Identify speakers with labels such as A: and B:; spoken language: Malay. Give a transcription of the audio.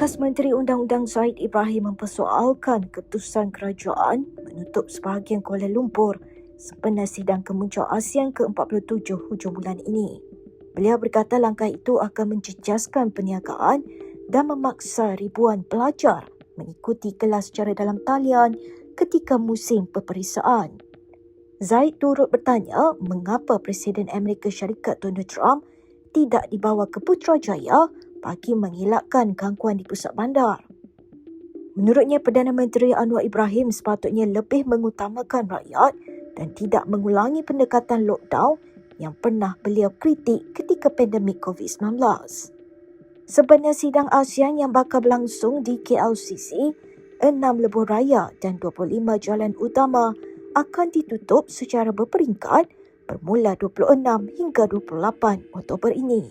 A: Bekas Menteri Undang-Undang Zaid Ibrahim mempersoalkan keputusan kerajaan menutup sebahagian Kuala Lumpur sempena sidang kemuncak ASEAN ke-47 hujung bulan ini. Beliau berkata langkah itu akan menjejaskan perniagaan dan memaksa ribuan pelajar mengikuti kelas secara dalam talian ketika musim peperiksaan. Zaid turut bertanya mengapa Presiden Amerika Syarikat Donald Trump tidak dibawa ke Putrajaya bagi mengelakkan gangguan di pusat bandar. Menurutnya, Perdana Menteri Anwar Ibrahim sepatutnya lebih mengutamakan rakyat dan tidak mengulangi pendekatan lockdown yang pernah beliau kritik ketika pandemik COVID-19. Sebenarnya sidang ASEAN yang bakal berlangsung di KLCC, 6 lebuh raya dan 25 jalan utama akan ditutup secara berperingkat bermula 26 hingga 28 Oktober ini.